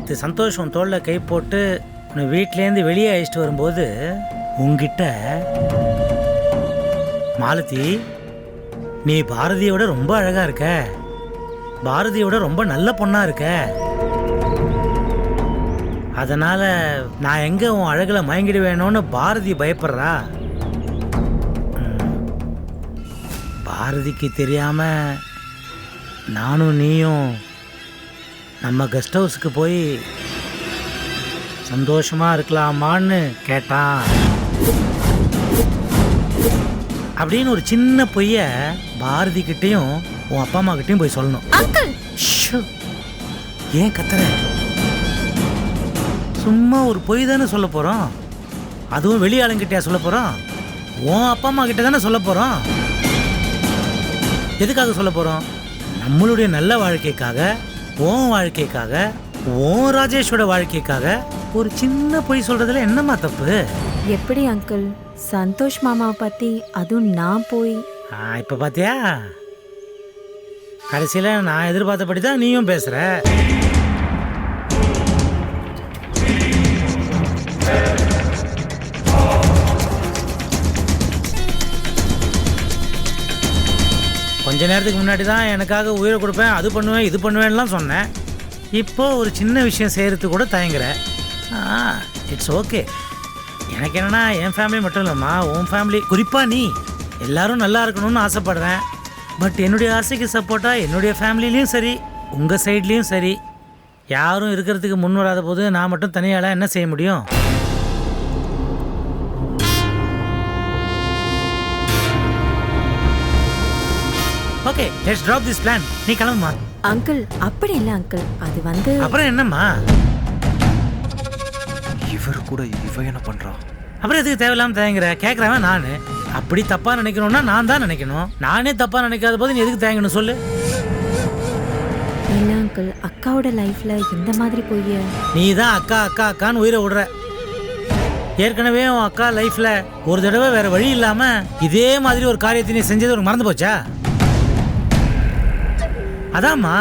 நேற்று சந்தோஷம் தோளில் கை போட்டு உன்னை வீட்டிலேருந்து வெளியே அழைச்சிட்டு வரும்போது உங்ககிட்ட மாலதி நீ பாரதியோட ரொம்ப அழகாக இருக்க. பாரதியோட ரொம்ப நல்ல பொண்ணாக இருக்க. அதனால் நான் எங்கே உன் அழகில் மயங்கிடுவேனோன்னு பாரதி பயப்படுறா. பாரதிக்கு தெரியாமல் நானும் நீயும் நம்ம கெஸ்ட் ஹவுஸுக்கு போய் சந்தோஷமா இருக்கலாமான்னு கேட்டான். அப்படின்னு ஒரு சின்ன பொய்ய பாரதி கிட்டயும் உன் அப்பா அம்மா கிட்டயும் போய் சொல்லணும். ஏன் கத்துற? சும்மா ஒரு பொய் தானே சொல்ல போறோம். அதுவும் வெளி ஆளுங்கிட்டயா சொல்ல போறோம்? உன் அப்பா அம்மா கிட்ட தானே சொல்ல போறோம்? எதுக்காக சொல்ல போறோம்? நம்மளுடைய நல்ல வாழ்க்கைக்காக உன் வாழ்க்கைக்காக உன் ராஜேஷோட வாழ்க்கைக்காக ஒரு சின்ன பொய் சொல்றதுல என்னம்மா தப்பு? எப்படி அங்கிள்? சந்தோஷ் மாமாவை பத்தி அதுவும் நான் போய் ஆ, இப்ப பாத்தியா? கடைசியில நான் எதிர்பார்த்தபடி தான் நீயும் பேசுற. கொஞ்ச நேரத்துக்கு முன்னாடி தான் எனக்காக உயிரை கொடுப்பேன் அது பண்ணுவேன் இது பண்ணுவேன்லாம் சொன்னேன். இப்போ ஒரு சின்ன விஷயம் செய்கிறதுக்கு கூட தயங்குற இட்ஸ் ஓகே எனக்கு என்னென்னா என் ஃபேமிலி மட்டும் இல்லைம்மா உன் ஃபேமிலி குறிப்பாக நீ. எல்லாரும் நல்லா இருக்கணும்னு ஆசைப்படுறேன். பட் என்னுடைய ஆசைக்கு சப்போர்ட்டாக என்னுடைய ஃபேமிலிலையும் சரி உங்கள் சைட்லேயும் சரி. யாரும் இருக்கிறதுக்கு முன் வராத போது நான் மட்டும் தனியால் என்ன செய்ய முடியும்? Okay let's drop this plan நீ கிளம்புமா? அங்கிள் அப்படி இல்லை அங்கிள் அது வந்து அப்புறம் என்னம்மா? இவர் கூட இவ என்ன பண்றா அப்புறம் எதுக்கு தேவையில்லாம தயங்குற கேட்குறவன் நான். அப்படி தப்பா நினைக்கணும்னா நான் தான் நினைக்கணும். நானே தப்பா நினைக்காத போது நீ எதுக்கு தயங்கணும் சொல்லு. இல்லை அங்கிள் அக்காவோட லைஃப்ல இந்த மாதிரி பொய்ய நீ தான் அக்கா அக்கா அக்கான்னு உயிரை விடுற. ஏற்கனவே உன் அக்கா லைஃப்ல ஒரு தடவை வேற வழி இல்லாம இதே மாதிரி ஒரு காரியத்தை நீ செஞ்சது உனக்கு மறந்து போச்சா? அதாம்மா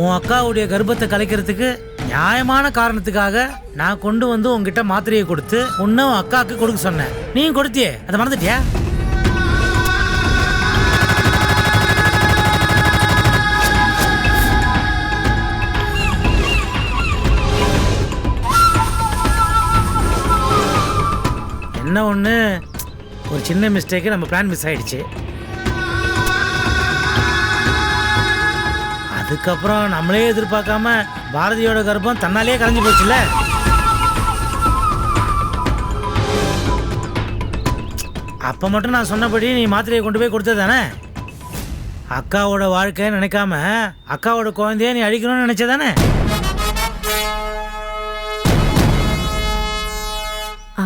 உன் அக்காவுடைய கர்ப்பத்தை கலைக்கிறதுக்கு நியாயமான காரணத்துக்காக நான் கொண்டு வந்து உங்ககிட்ட மாத்திரையை கொடுத்து உன்னை உன் அக்காவுக்கு கொடுக்க சொன்னேன். நீயும் கொடுத்தியே அதை மறந்துட்டியா? என்ன ஒன்று ஒரு சின்ன மிஸ்டேக்கு நம்ம பிளான் மிஸ் ஆயிடுச்சு. அதுக்கப்புறம் நம்மளே எதிர்பார்க்காம பாரதியோட கர்ப்பம் தன்னாலே கரைஞ்சு போச்சுல்ல? அப்போ மட்டும் நான் சொன்னபடி நீ மாத்திரையை கொண்டு போய் கொடுத்தது தானே? அக்காவோட வாழ்க்கை நினைக்காம அக்காவோட குழந்தைய நீ அழிக்கணும்னு நினைச்சதானே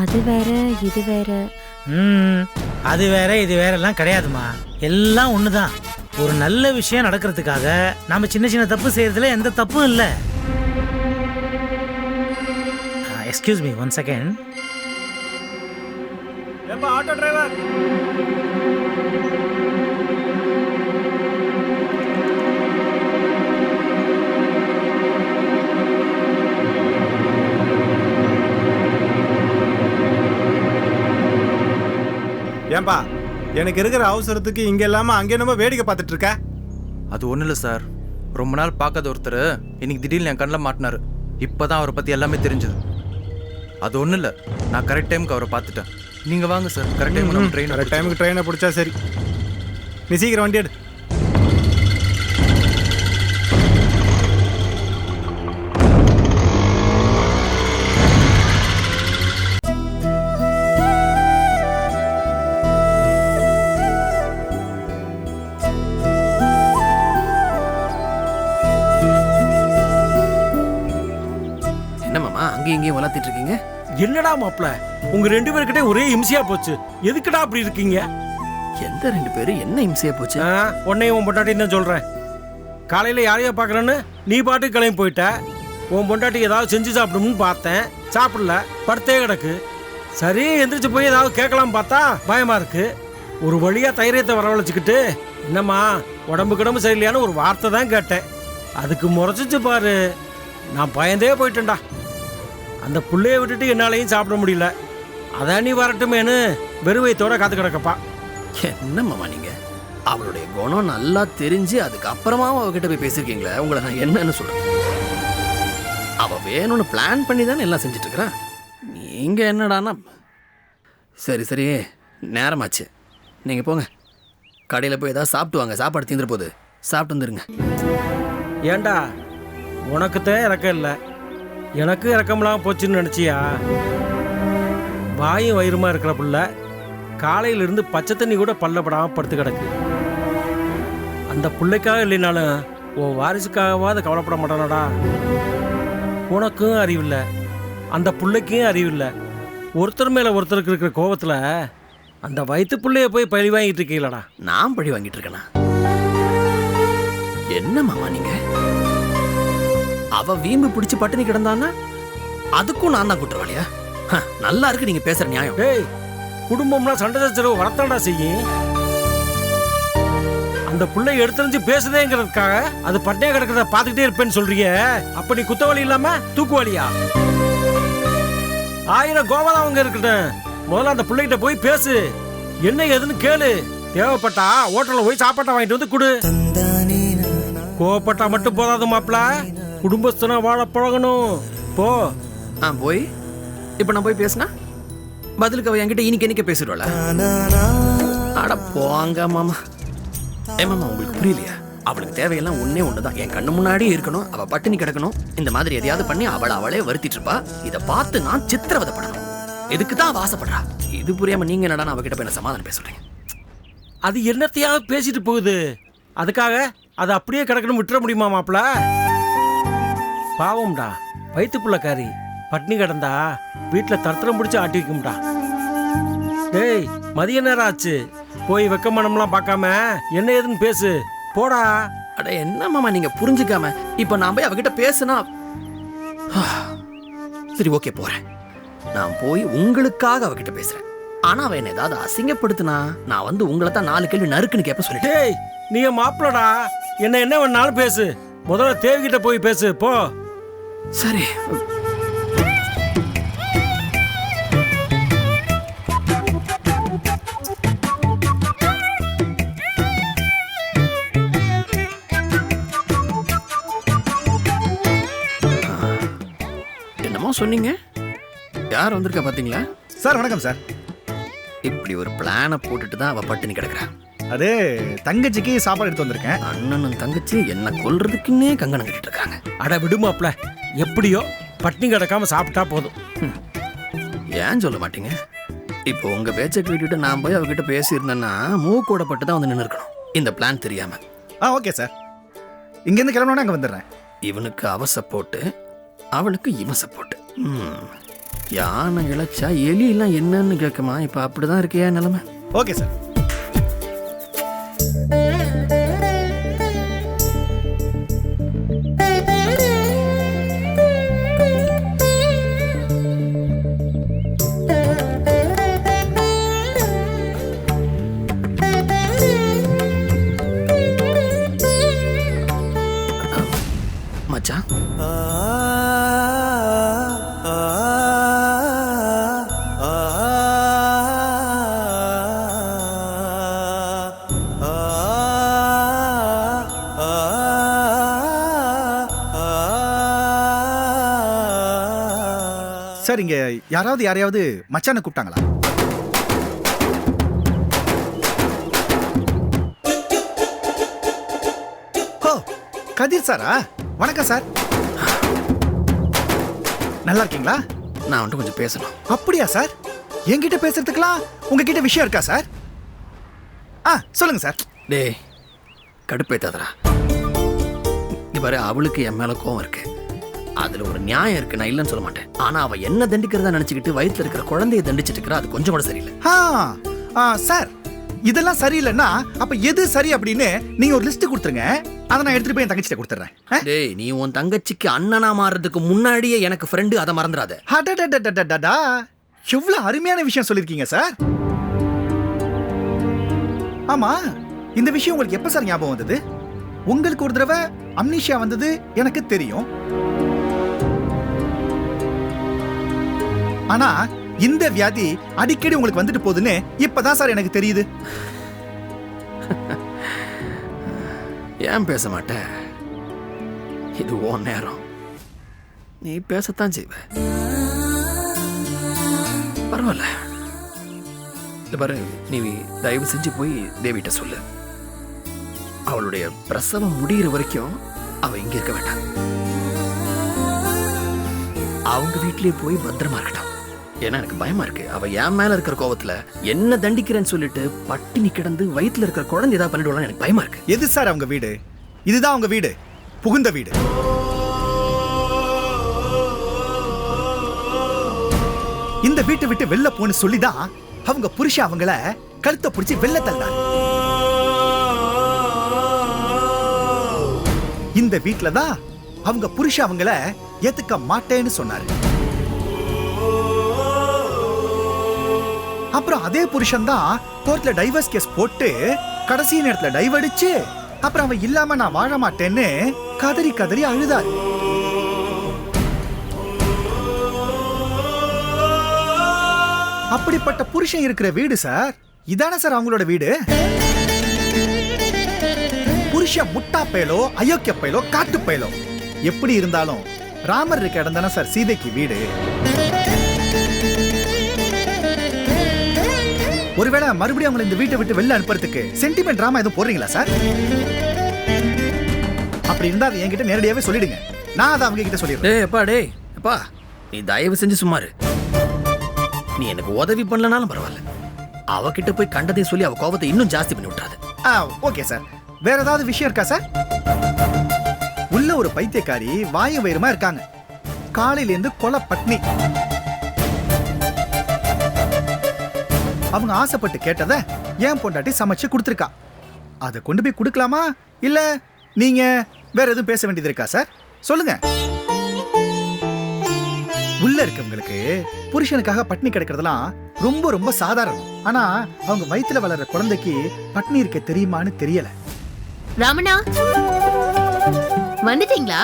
அது வேற இது வேற. ம் அது வேற இது வேற எல்லாம் கிடையாதுமா எல்லாம் ஒன்று தான் ஒரு நல்ல விஷயம் நடக்கிறதுக்காக நாம சின்ன சின்ன தப்பு செய்யறதுல எந்த தப்பும் இல்லை. Excuse me one second auto driver ஏன்பா எனக்கு இருக்கிற அவசரத்துக்கு இங்க இல்லாம அங்க என்னமோ வேடிக்கை பார்த்துட்டு இருக்க? அது ஒன்றும் இல்லை சார். ரொம்ப நாள் பார்க்காத ஒருத்தர் இன்னைக்கு திடீர்னு என் கண்ணில் மாட்டினாரு. இப்போ தான் அவரை பற்றி எல்லாமே தெரிஞ்சது. அது ஒன்றும் இல்லை. நான் கரெக்ட் டைமுக்கு அவரை பார்த்துட்டேன். நீங்கள் வாங்க சார். கரெக்ட் டைம் நம்ம ட்ரெயின் கரெக்ட் டைமுக்கு ட்ரெயினை பிடிச்சா சரி. நீ சீக்கிரம் வண்டி எடு. என்னடா மாப்ள உங்க ரெண்டு பேர்கிட்ட ஒரே இம்சையா போச்சு. எதுக்குடா அப்படி இருக்கீங்க? எந்த ரெண்டு பேரும் என்ன இம்சையா போச்சு? உன்னையும் உன் பொண்டாட்டி தான் சொல்றேன். காலையில யாரையோ பார்க்கறேன்னு நீ பாட்டுக்கு கிளம்பி போயிட்ட. உன் பொண்டாட்டி ஏதாவது செஞ்சு சாப்பிடணும்னு பார்த்தேன். சாப்பிடல படுத்தே கிடக்கு. சரி எந்திரிச்சு போய் ஏதாவது கேட்கலாம் பார்த்தா பயமா இருக்கு. ஒரு வழியா தைரியத்தை வரவழைச்சுக்கிட்டு என்னம்மா உடம்பு கிடம்பு சரியில்லையான்னு ஒரு வார்த்தை தான் கேட்டேன். அதுக்கு முறைச்சிச்சு பாரு. நான் பயந்தே போயிட்டேன்டா. அந்த புள்ளைய விட்டுட்டு என்னாலையும் சாப்பிட முடியல. அதான் நீ வரட்டுமேனு வெறுவையத்தோட காத்து கிடக்கப்பா. என்ன மாமா நீங்க? அவளுடைய குணம் நல்லா தெரிஞ்சு அதுக்கப்புறமாவும் அவகிட்ட போய் பேசியிருக்கீங்களே உங்களை நான் என்னன்னு சொல்றேன் அவ வேணும்னு பிளான் பண்ணி தானே எல்லாம் செஞ்சுட்டு இருக்கிறா நீங்க என்னடான்னா சரி சரி நேரமாச்சு. நீங்க போங்க. கடையில் போய் ஏதாவது சாப்பிட்டு வாங்க. சாப்பாடு தீந்துரு போகுது. சாப்பிட்டு வந்துருங்க. ஏண்டா உனக்குத்தான் இறக்கம் இல்லை. எனக்கு இறக்கமெல்லாம் போச்சுன்னு நினச்சியா? வாயும் வயிறுமா இருக்கிற புள்ள காலையிலிருந்து பச்சை தண்ணி கூட பல்லப்படாமல் படுத்து கிடக்கு. அந்த பிள்ளைக்காக இல்லைனாலும் உன் வாரிசுக்காகவாது கவலைப்பட மாட்டானடா. உனக்கும் அறிவில்லை. அந்த பிள்ளைக்கும் அறிவில்லை. ஒருத்தர் மேலே ஒருத்தருக்கு இருக்கிற கோபத்தில் அந்த வயிற்று பிள்ளைய போய் பழி வாங்கிட்டு இருக்கீங்களடா? நான் பழி வாங்கிட்டு இருக்கேனா? என்ன மாமா நீங்கள் அவ வீம்பு பிடிச்சு பட்டினி கிடந்தான்னா அதுக்கும் நான் தான் குற்றவாளியா? ஹ, நல்லா இருக்கு நீங்க பேசுற நியாயம். டேய் குடும்பம்னா சண்டை சச்சரவு வரத்தாண்டா செய்யும். அந்த புள்ளை எடுத்துரிஞ்சு பேசுதேங்கிறதுக்காக அது பட்டையா கிடக்கிறத பார்த்துக்கிட்டே இருப்பேன்னு சொல்றீங்க அப்ப நீ குத்தவாளி இல்லாம தூக்குவாளியா? ஆயிரம் கோவம் அவங்க இருக்கட்டும். முதல்ல அந்த பிள்ளைகிட்ட போய் பேசு. என்ன ஏதுன்னு கேளு. தேவைப்பட்டா ஹோட்டல்ல போய் சாப்பாட்டை வாங்கிட்டு வந்து கொடு. கோவப்பட்டா மட்டும் போதாது மாப்ள குடும்பஸ்தனா வாழ பழகணும். போ. ஆ போய். இப்போ நான் போய் பேசினா? பதிலுக்கு அவ என்கிட்ட இனிக்க இனிக்க பேசிடுவாள? அட போங்க மாமா. ஏ மாமா உங்களுக்கு புரியலையா? அவளுக்கு தேவையெல்லாம் ஒண்ணே ஒண்ணுதான். என் கண்ணு முன்னாடியே இருக்கணும் அவ பட்டினி கிடக்கணும். இந்த மாதிரி எதையாவது பண்ணி அவளை அவளே வருத்திட்டு இருப்பா. இதை பார்த்து நான் சித்திரவதைப்படணும். எதுக்கு தான் அவ ஆசைப்படுறா? இது புரியாம நீங்க என்னடா அவகிட்ட போய் சமாதானம் பேச சொல்றீங்க? அது என்னத்தையாவது பேசிட்டு போகுது. அதுக்காக அதை அப்படியே கிடக்கணும் விட்டுற முடியுமா மாப்ள பாவம்டா. வயிற்றுப்புள்ளக்காரி பட்னி கிடந்தா வீட்டில் தரத்திரம் பிடிச்சி ஆட்டி வைக்கும்டா. டேய் மதிய நேரம் ஆச்சு. போய் வெக்கமனம்லாம் பார்க்காம என்ன ஏதுன்னு பேசு. போடா. அட என்ன மாமா நீங்க புரிஞ்சுக்காம? இப்போ நான் போய் அவகிட்ட பேசுனா சரி ஓகே போறேன். நான் போய் உங்களுக்காக அவகிட்ட பேசுறேன். ஆனா அவ என்ன ஏதாவது அசிங்கப்படுத்தினா நான் வந்து உங்களை தான் நாலு கேள்வி நறுக்குன்னு கேட்ப சொல்லிட்டேன். டேய் நீ மாப்பிளடா என்ன என்ன வேணாலும் பேசு. முதல்ல தேவிகிட்ட போய் பேசு. போ. சரி. என்னமோ சொன்னீங்க. யார் வந்திருக்கா பாத்தீங்களா? சார் வணக்கம் சார். இப்படி ஒரு பிளானை போட்டுட்டு தான் அவ பட்டினி கிடக்குறா. அது தங்கச்சிக்கு சாப்பாடு எடுத்து வந்திருக்கேன். அண்ணனும் தங்கச்சி என்ன கொல்றதுக்குன்னே கங்கணம் கட்டிட்டு இருக்காங்க. அட விடு மாப்ள. எப்படியோ பட்னி கிடக்காம சாப்பிட்டா போதும். ஏன் சொல்ல மாட்டீங்க? இப்போ உங்க பேச்சை கேட்டுட்டு நான் போய் அவகிட்ட பேசியிருந்தேன்னா மூக்கூட பட்டு தான் வந்து நின்று இருக்கணும். இந்த பிளான் தெரியாம. ஆ ஓகே சார். இங்கேருந்து கிளம்பணுன்னா அங்கே வந்துடுறேன். இவனுக்கு அவ சப்போர்ட்டு அவளுக்கு இவன் சப்போர்ட்டு யானை இழைச்சா எலி எல்லாம் என்னன்னு கேட்குமா? இப்போ அப்படிதான் இருக்கியா நிலைமை? Okay sir. சார் இங்கே யாராவது யாரையாவது மச்சானை கூப்பிட்டாங்களா? ஓ கதிர் சாரா? வணக்கம் சார். நல்லா இருக்கீங்களா? நான் வந்துட்டு கொஞ்சம் பேசணும். அப்படியா சார்? என்கிட்ட பேசுறதுக்கெல்லாம் உங்ககிட்ட விஷயம் இருக்கா சார்? ஆ சொல்லுங்க சார். டேய் கடுப்பேத்தாதடா. நீ பாரு அவளுக்கு என் மேல கோவம் இருக்கு. அதுல ஒரு நியாயம் இருக்கு நான் இல்லைன்னு சொல்ல மாட்டேன். ஆனா அவ என்ன தண்டிக்கிறதா நினைச்சுக்கிட்டு வயித்துல இருக்கிற குழந்தைய தண்டிச்சிட்டு இருக்கிறா அது கொஞ்சம் கூட சரியில்லை. சார் இதெல்லாம் சரியில்லைன்னா அப்ப எது சரி அப்படின்னு நீங்க ஒரு லிஸ்ட் கொடுத்துருங்க. அதை நான் எடுத்துட்டு போய் என் தங்கச்சிட்ட? டேய் நீ உன் தங்கச்சிக்கு அண்ணனா மாறுறதுக்கு முன்னாடியே எனக்கு ஃப்ரெண்டு அதை மறந்துடாத. அடடடடடடடா. எவ்வளவு அருமையான விஷயம் சொல்லிருக்கீங்க சார். ஆமா இந்த விஷயம் உங்களுக்கு எப்ப சார் ஞாபகம் வந்தது? உங்களுக்கு ஒரு தடவை அம்னிஷியா வந்தது எனக்கு தெரியும். ஆனா இந்த வியாதி அடிக்கடி உங்களுக்கு வந்துட்டு போகுதுன்னு இப்பதான் சார் எனக்கு தெரியுது. ஏன் பேச மாட்ட? இது உன் நேரம். நீ பேசத்தான் செய்வ. பரவாயில்ல. இந்த பாரு நீ தயவு செஞ்சு போய் தேவிட்ட சொல்லு. அவளுடைய பிரசவம் முடிகிற வரைக்கும் அவ இங்க இருக்க வேண்டாம். அவங்க வீட்லயே போய் பத்திரமா இருக்கட்டும். ஏன்னா எனக்கு பயமா இருக்கு. அவ என் மேல இருக்கிற கோவத்துல என்ன தண்டிக்கிறேன்னு சொல்லிட்டு பட்டினி கிடந்து வயித்துல இருக்கிற குழந்தை ஏதாவது பண்ணிடுவான்னு எனக்கு பயமா இருக்கு. எது சார் அவங்க வீடு? இதுதான் அவங்க வீடு. புகுந்த வீடு. இந்த வீட்டை விட்டு வெளில போன்னு சொல்லிதான் அவங்க புருஷன் அவங்கள கழுத்தை பிடிச்சி வெளில தள்ளாங்க இந்த வீட்டில் தான் அவங்க புருஷன் அவங்கள ஏத்துக்க மாட்டேன்னு சொன்னாரு. அப்புறம் அதே புருஷன் தான் கோர்ட்ல டைவர்ஸ் கேஸ் போட்டு கடைசி நேரத்துல டைவடிச்சு அப்புறம் அவன் இல்லாம நான் வாழ மாட்டேன்னு கதறி கதறி அழுதாரு. அப்படிப்பட்ட புருஷன் இருக்கிற வீடு சார் இதானே சார் அவங்களோட வீடு? புருஷன் முட்டா பயலோ அயோக்கிய பயலோ காட்டு பயலோ. எப்படி இருந்தாலும் ராமர் இருக்க இடம் தானே சார் சீதைக்கு வீடு. ஒருவேளை மறுபடியும் அவங்களை இந்த வீட்டை விட்டு வெளில அனுப்புறதுக்கு சென்டிமெண்ட் டிராமா எதுவும் போடுறீங்களா சார் அப்படி இருந்தா அதை என்கிட்ட நேரடியாவே சொல்லிடுங்க. நான் அதை அவங்க கிட்ட சொல்லிடுறேன். டேய் அப்பா டேய் அப்பா நீ தயவு செஞ்சு சும்மாரு. நீ எனக்கு உதவி பண்ணலனாலும் பரவாயில்ல. அவகிட்ட போய் கண்டதை சொல்லி அவ கோபத்தை இன்னும் ஜாஸ்தி பண்ணி விட்டுறாது. ஆ ஓகே சார் வேற ஏதாவது விஷயம் இருக்கா சார் உள்ள ஒரு பைத்தியக்காரி வாயு வயிறுமா இருக்காங்க. காலையில இருந்து கொலை பட்னி. அவங்க ஆசைப்பட்டு கேட்டதை ஏன் பொண்டாட்டி சமைச்சு கொடுத்துருக்கா. அதை கொண்டு போய் கொடுக்கலாமா? இல்ல நீங்க வேற எதுவும் பேச வேண்டியது இருக்கா சார்? சொல்லுங்க. உள்ள இருக்கவங்களுக்கு புருஷனுக்காக பட்னி கிடக்கிறதெல்லாம் ரொம்ப ரொம்ப சாதாரணம். ஆனா அவங்க வயித்துல வளர்ற குழந்தைக்கு பட்னி இருக்க தெரியுமான்னு தெரியல. ரமணா வந்துட்டீங்களா?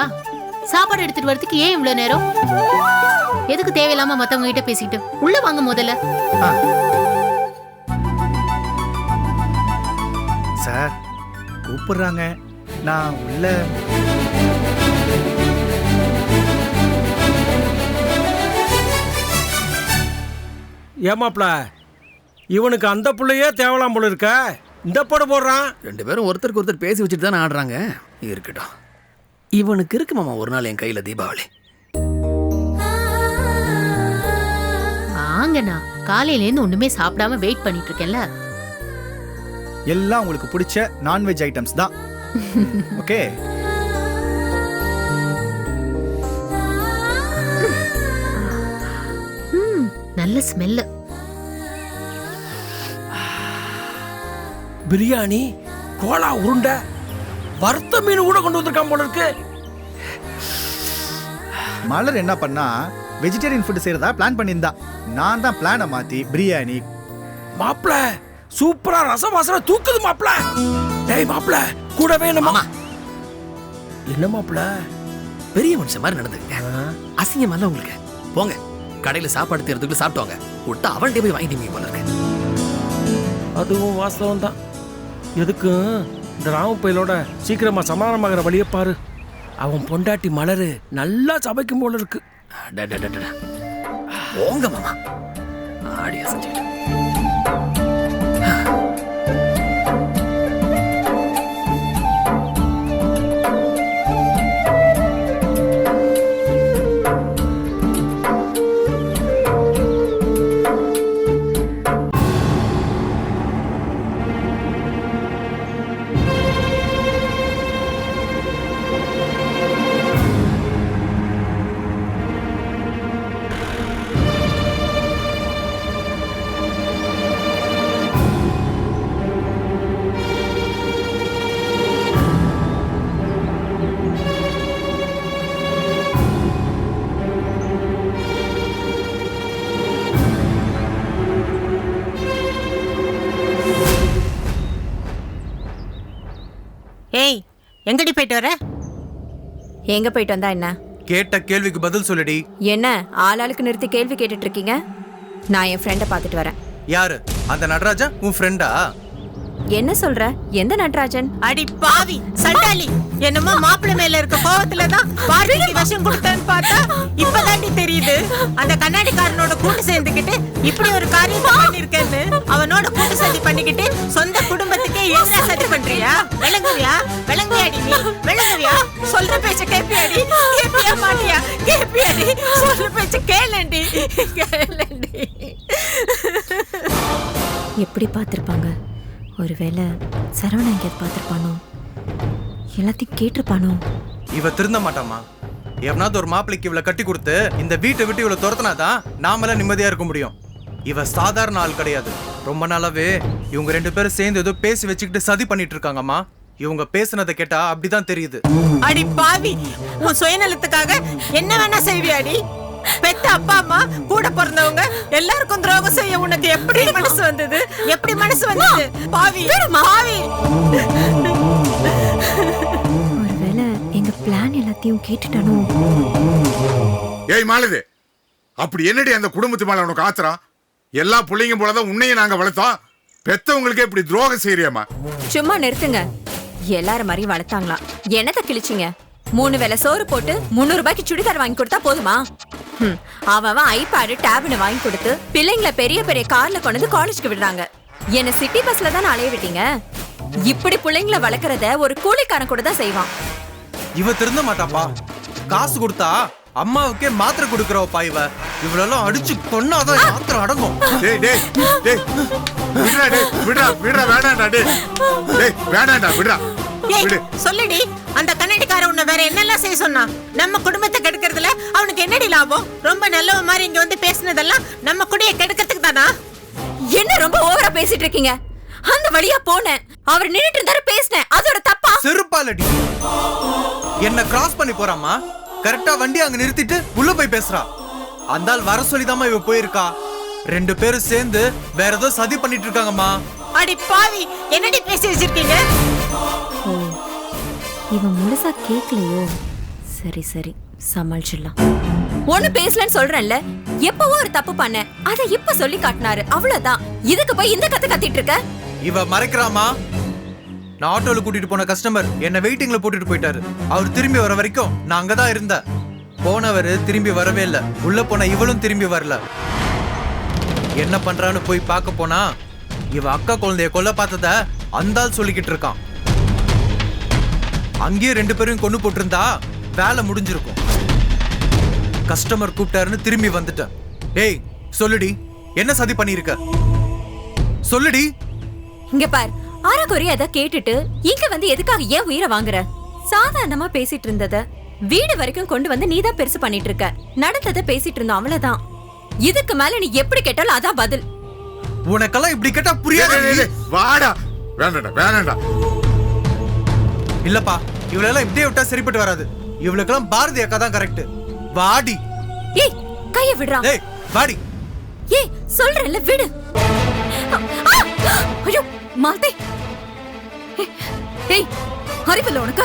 சாப்பாடு எடுத்துட்டு வரதுக்கு ஏன் இவ்வளவு நேரம்? எதுக்கு தேவையில்லாம மத்தவங்க கிட்ட பேசிக்கிட்டு? உள்ள வாங்க முதல்ல. கூப்பிடுறாங்க நான் உள்ள ஏமாப்ல இவனுக்கு அந்த புள்ளையே தேவலாம் போல இருக்க இந்த போட போடுறான் ரெண்டு பேரும் ஒருத்தருக்கு ஒருத்தர் பேசி வச்சுட்டு தானே ஆடுறாங்க இருக்கட்டும் இவனுக்கு இருக்கு மாமா ஒரு நாள் என் கையில தீபாவளி வாங்கண்ணா காலையில இருந்து ஒண்ணுமே சாப்பிடாம வெயிட் பண்ணிட்டு இருக்கேன்ல எல்லாம் உங்களுக்கு பிடிச்ச நான்வெஜ் ஐட்டம்ஸ் தான். ஓகே நல்ல ஸ்மெல்லு பிரியாணி கோலா உருண்டை வறுத்த மீன் கூட கொண்டு வந்திருக்கான் போல இருக்கு. மலர் என்ன பண்ணா வெஜிடேரியன் ஃபுட் செய்யறதா பிளான் பண்ணியிருந்தா. நான் தான் பிளானை மாத்தி பிரியாணி. மாப்ள சூப்பரா ரசம் வாசனை தூக்குது மாப்ள டேய் மாப்ள கூடவே நம்ம மாமா. என்ன மாப்ள பெரிய மனுஷன் மாதிரி நடந்துங்க அசிங்கமல்ல உங்களுக்கு? போங்க. கடையில சாப்பாடு தேர்றதுக்குள்ள சாப்பிட்டுவாங்க விட்டா அவன்கிட்ட போய் வாங்கிட்டீங்க போல இருக்கு அதுவும் வாஸ்தவம் தான் எதுக்கும் இந்த ராமப்பையலோட சீக்கிரமா சமாதானமாகிற வழியை பாரு. அவன் பொண்டாட்டி மலரு நல்லா சமைக்கும் போல இருக்கு. போங்க மாமா. ஆடியா செஞ்சுக்கிட்டு. எங்கடி போயிட்டு வர? எங்க போயிட்டு வந்தா என்ன? கேட்ட கேள்விக்கு பதில் சொல்லுடி. என்ன ஆளாளுக்கு நிறுத்தி கேள்வி கேட்டுட்டு இருக்கீங்க நான் என் ஃப்ரெண்டை பார்த்துட்டு வரேன். யாரு? அந்த நடராஜா? உன் ஃப்ரெண்டா என்ன சொல்ற? எந்த நடராஜன்? அடி பாவி சண்டாளி! என்னமோ மாப்பிள்ளை மேல இருக்க கோவத்துல தான் பார்வதிக்கு விஷம் கொடுத்தேன்னு பார்த்தா இப்பதான் தெரியுது. அந்த கண்ணாடிக்காரனோட கூட்டு சேர்ந்துக்கிட்டு இப்படி ஒரு காரியம் பண்ணிருக்கேன்னு அவனோட கூட்டு சதி பண்ணிக்கிட்டு சொந்த குடும்பத்துக்கே எதிரா சதி பண்றியா? விளங்குவியா? விளங்குவியாடி நீ? விளங்குவியா? சொல்ற பேச்ச கேப்பியாடி? கேப்பியா மாட்டியா கேப்பியாடி? சொல்ற பேச்ச கேளண்டி. கேளண்டி. எப்படி பார்த்துருப்பாங்க? ஒருவேளை சரவணன் எங்கேயாவது பார்த்துருப்பானோ? எல்லாத்தையும் கேட்டிருப்பானோ? இவ திருந்த மாட்டாமா எவனாவது ஒரு மாப்பிளைக்கு இவளை கட்டி கொடுத்து இந்த வீட்டை விட்டு இவளை துரத்துனாதான் நாமெல்லாம் நிம்மதியா இருக்க முடியும். இவ சாதாரண ஆள் கிடையாது. ரொம்ப நாளாவே இவங்க ரெண்டு பேரும் சேர்ந்து ஏதோ பேசி வச்சுக்கிட்டு சதி பண்ணிட்டு இருக்காங்கம்மா. இவங்க பேசுனதை கேட்டா அப்படிதான் தெரியுது. அடி பாவி உன் சுயநலத்துக்காக என்ன வேணா செய்வியாடி? பெத்த அப்பா அம்மா கூட பிறந்தவங்க எல்லாருக்கும் துரோகம் செய்ய உனக்கு எப்படி மனசு வந்தது? எப்படி மனசு வந்தது? பாவி பாவி. ஒருவேளை எங்க பிளான் எல்லாத்தையும் கேட்டுட்டானோ? ஏய் மாலது அப்படி என்னடி அந்த குடும்பத்து மேல உனக்கு ஆத்திரம்? எல்லா பிள்ளைங்க போலதான் உன்னையும் நாங்க வளர்த்தோம் பெத்தவங்களுக்கே இப்படி துரோகம் செய்யறியம்மா சும்மா நிறுத்துங்க. எல்லாரும் மாதிரியும் வளர்த்தாங்களாம் என்னத்த கிழிச்சிங்க? மூணு வேளை சோறு போட்டு முந்நூறு ரூபாய்க்கு சுடிதார் வாங்கி கொடுத்தா போதுமா? ஹம், அவன் அவன் ஐபேடு டேப்னு வாங்கி கொடுத்து பிள்ளைங்களை பெரிய பெரிய கார்ல கொண்டு வந்து காலேஜ்க்கு விடுறாங்க. என்ன சிட்டி பஸ்ல தான் அலைய விட்டீங்க? இப்படி பிள்ளைங்களை வளர்க்கறத ஒரு கூலிக்காரன் கூட தான் செய்வான். இவ திருந்த மாட்டாப்பா காசு கொடுத்தா அம்மாவுக்கே மாத்திரை கொடுக்கறவப்பா இவ. இவளெல்லாம் அடிச்சு கொன்னாதான் மாத்திரை அடங்கும். டேய் டேய் டேய். விடுடா டேய். விடுடா விடுடா வேணாம்டா டேய். டேய் வேணாம்டா விடுடா. ஏய், விடு. சொல்லுடி. அந்த கண்ணாடிக்கார உன்னை வேற என்னெல்லாம் செய்ய சொன்னா நம்ம குடும்பத்தை கெடுக்கிறதுல அவனுக்கு என்னடி லாபம்? ரொம்ப நல்லவ மாதிரி இங்க வந்து பேசுனதெல்லாம் நம்ம குடியை கெடுக்கிறதுக்கு தானா? என்ன ரொம்ப ஓவரா பேசிட்டு இருக்கீங்க? அந்த வழியா போனேன். அவர் நின்னுட்டு இருந்தாரு பேசினேன். அதோட தப்பா? செருப்பாலடி. என்ன கிராஸ் பண்ணி போறாமா கரெக்டா வண்டி அங்க நிறுத்திட்டு உள்ள போய் பேசுறா. அந்த ஆள் வர சொல்லிதாம்மா இவ போயிருக்கா. ரெண்டு பேரும் சேர்ந்து வேற ஏதோ சதி பண்ணிட்டு இருக்காங்கம்மா. அடி பாவி என்னடி பேசி வச்சிருக்கீங்க? இவன் முழுசா கேட்கலையோ சரி சரி சமாளிச்சிடலாம். ஒண்ணு பேசலன்னு சொல்றேன்ல எப்பவோ ஒரு தப்பு பண்ண அத இப்ப சொல்லி காட்டினாரு. அவ்வளவுதான். இதுக்கு போய் இந்த கத்து கத்திட்டு இருக்க? இவ மறைக்கிறாமா? நான் ஆட்டோல கூட்டிட்டு போன கஸ்டமர் என்ன வெயிட்டிங்ல போட்டுட்டு போயிட்டாரு. அவர் திரும்பி வர வரைக்கும் நான் அங்கதான் இருந்தேன். போனவர் திரும்பி வரவே இல்ல. உள்ள போன இவளும் திரும்பி வரல. என்ன பண்றான்னு போய் பார்க்க போனா இவ அக்கா குழந்தைய கொல்ல பார்த்தத அந்தால் சொல்லிக்கிட்டு இருக்கான். அங்கேயே ரெண்டு பேரும் கொண்டு போட்டிருந்தா வேலை முடிஞ்சிருக்கும். கஸ்டமர் கூப்பிட்டாருன்னு திரும்பி வந்துட்டேன். ஏய் சொல்லுடி. என்ன சதி பண்ணிருக்க சொல்லுடி. இங்க பார் ஆரக்குறை அத கேட்டுட்டு இங்க வந்து எதுக்காக ஏன் உயிரை வாங்குற? சாதாரணமா பேசிட்டு இருந்தத வீடு வரைக்கும் கொண்டு வந்து நீதான் பெருசு பண்ணிட்டு இருக்க. நடந்தத பேசிட்டு இருந்தோம் அவ்வளவுதான். இதுக்கு மேல நீ எப்படி கேட்டாலும் அதான் பதில். உனக்கெல்லாம் இப்படி கேட்டா புரியாது. வாடா. வேண்டாம்டா வேணாம்டா. இல்லப்பா இவளெல்லாம் இப்படியே விட்டா சரிப்பட்டு வராது. இவளுக்கெல்லாம் பாரதி அக்கா தான் கரெக்ட் வாடி. ஏய் கைய விடுறா. டேய் வாடி. ஏய் சொல்றேன்ல விடு! ஐயோ. மால்தே! ஏய், ஏய் அறிவில்ல உனக்கு?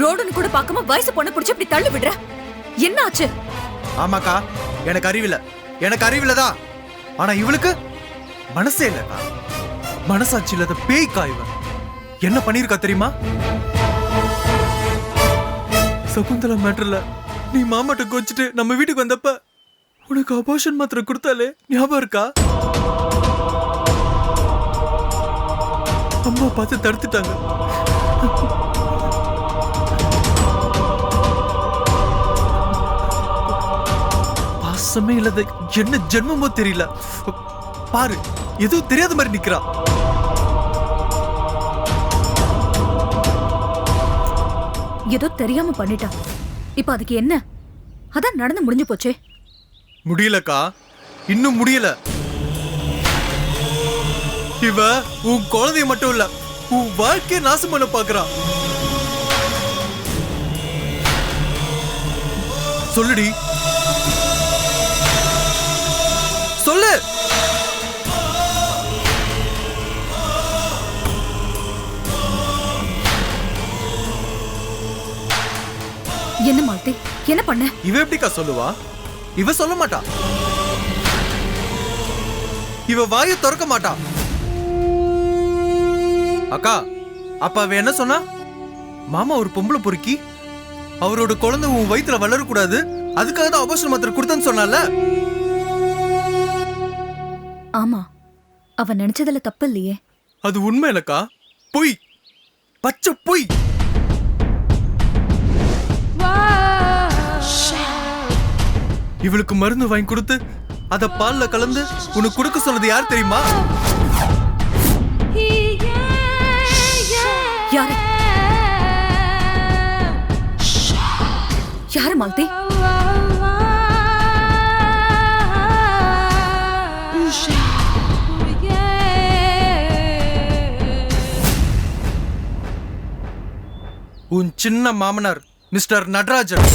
ரோடுன்னு கூட பார்க்காம வயசு பொண்ணை பிடிச்சி இப்படி தள்ளி விடுற? என்ன ஆச்சு? ஆமாக்கா எனக்கு அறிவில்ல. எனக்கு அறிவில்லதா? ஆனா இவளுக்கு மனசே இல்லக்கா. மனசாட்சி இல்லாத பேய்க்கா இவ. என்ன பண்ணிருக்கா தெரியுமா? சகுந்தலா மேட்டர்ல நீ மாமாட்ட கோச்சிட்டு நம்ம வீட்டுக்கு வந்தப்ப உனக்கு அபார்ஷன் மாத்திரை கொடுத்தாலே ஞாபகம் இருக்கா? அம்மா பார்த்து தடுத்துட்டாங்க. பாசமே இல்லாத என்ன ஜென்மமோ தெரியல. பாரு எதுவும் தெரியாத மாதிரி நிக்கிறா. ஏதோ தெரியாம பண்ணிட்டான் இப்ப அதுக்கு என்ன? அதான் நடந்து முடிஞ்சு போச்சே. முடியலக்கா. இன்னும் முடியல. இவ உன் குழந்தைய மட்டும் இல்ல உன் வாழ்க்கைய நாசம் பண்ண பாக்குறா. சொல்லுடி. சொல்லு. என்ன மால்தே என்ன பண்ண? இவ எப்படிக்கா சொல்லுவா? இவ சொல்ல மாட்டா. இவ வாயை திறக்க மாட்டா. அக்கா அப்ப அவ என்ன சொன்னா? மாமா ஒரு பொம்பளை பொறுக்கி அவரோட குழந்தை உன் வயித்துல வளரக்கூடாது அதுக்காக தான் அபோஷன் மாத்திரை கொடுத்தேன்னு சொன்னால? ஆமா அவ நினைச்சதுல தப்பு இல்லையே. அது உண்மை இல்லக்கா. பொய். பச்சை பொய். இவளுக்கு மருந்து வாங்கி கொடுத்து அத பால்ல கலந்து உனக்கு கொடுக்க சொன்னது யார் தெரியுமா? மாலதி உன் சின்ன மாமனார் மிஸ்டர் நடராஜன்.